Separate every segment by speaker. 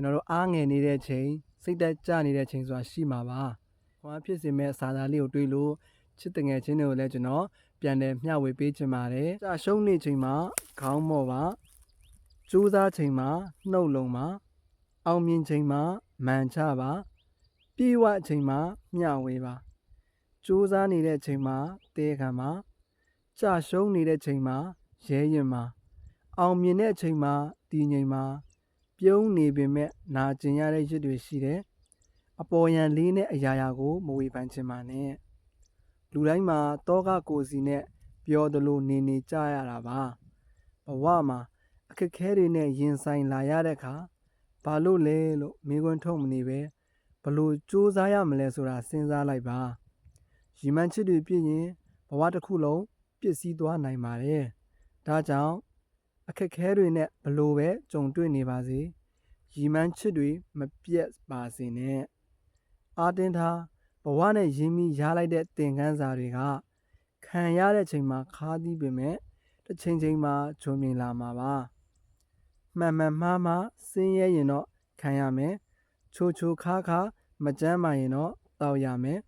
Speaker 1: ကျွန်တော်တို့အားငယ်နေတဲ့ချိန်စိတ်သက်ကြနေတဲ့ချိန်ဆိုတာရှိမှာပါခွန်အားဖြစ်စေမဲ့စာသားလေးကိုတွေးလို့ချစ်တငယ်ချင်းတွေကိုလည်းကျွန်တော်ပြန်တယ်မျှဝေပေးချင်ပါတယ်ကြာရှုံးနေချိန်မှာခေါင်းမော့ပါစူးစမ်းချိန်မှာနှုတ်လုံးပါအောင်မြင်ချိန်မှာမန်ချပါပြေဝအချိန်မှာမျှဝေပါစူးစမ်းနေတဲ့အချိန်မှာတေးခံပါကြာရှုံးနေတဲ့ချိန်မှာရဲရင်ပါအောင်မြင်တဲ့အချိန်မှာတည်ငြိမ်ပါ ပြုံးနေပေမဲ့နာကျင်ရတဲ့ရစ်တွေရှိတယ်အပေါ်ယံလေးနဲ့အရာရာကိုမဝေဖန်ချင်ပါနဲ့လူတိုင်းမှာတောကကိုစီနဲ့ပြောသလိုနေနေကြရတာပါဘဝမှာအခက်အခဲတွေနဲ့ရင်ဆိုင်လာရတဲ့အခါဘာလို့လဲလို့မေးခွန်းထုတ်မနေပဲဘလို့စူးစမ်းရမလဲဆိုတာစဉ်းစားလိုက်ပါရီမန်းချစ်တွေပြည့်ရင်ဘဝတစ်ခုလုံးပြည့်စည်သွားနိုင်ပါတယ်ဒါကြောင့် အခက်အခဲတွေနဲ့ဘလို့ပဲကြုံတွေ့နေပါစေရီမန်းချစ်တွေမပြတ်ပါစေနဲ့အာတင်ထားဘဝနဲ့ရင်းပြီးရလိုက်တဲ့သင်ခန်းစာတွေကခံရတဲ့ချိန်မှာခါးသီးပေမဲ့တစ်ချိန်ချိန်မှာဂျုံမြင်လာမှာပါမှန်မှန်မှားမှားစင်းရဲရင်တော့ခံရမယ်ချိုချိုခါခါမကြမ်းမာရင်တော့တောက်ရမယ်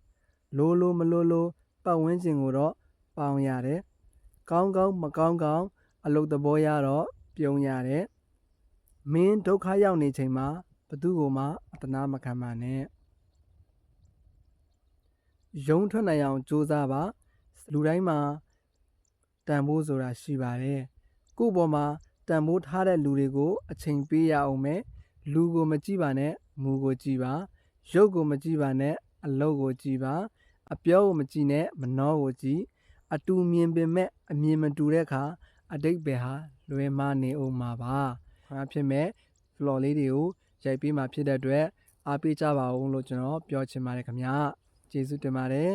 Speaker 1: လိုလိုမလိုလိုပတ်ဝန်းကျင်ကိုတော့ပေါင်ရတယ်ကောင်းကောင်းမကောင်းကောင်း အလုတ်သဘောရတော့ပြုံးရတယ်မင်းဒုက္ခရောက်နေချိန်မှာဘသူ့ကိုမှအတနာမခံပါနဲ့ရုံးထွက်နိုင်အောင်ကြိုးစားပါလူတိုင်းမှာတန်ဖိုးဆိုတာရှိပါတယ်ကိုယ့်ဘော်မှာတန်ဖိုးထားတဲ့လူတွေကို အချိန်ပေးရအောင်မယ်လူကိုမကြည့်ပါနဲ့မူကိုကြည့်ပါရုပ်ကိုမကြည့်ပါနဲ့အလုပ်ကိုကြည့်ပါ အပြောကိုမကြည့်နဲ့မနှောကိုကြည့်အတူမြင်ပင်မဲ့အမြင်မတူတဲ့အခါ အတိတ်ပဲဟာလွဲမားနေအောင်မှာပါခါဖြစ်မဲ့ floor လေးတွေကိုရိုက်ပေးมาဖြစ်တဲ့အတွက်အားပေးကြပါဦးလို့ကျွန်တော်ပြောချင်ပါတယ်ခင်ဗျာကျေးဇူးတင်ပါတယ်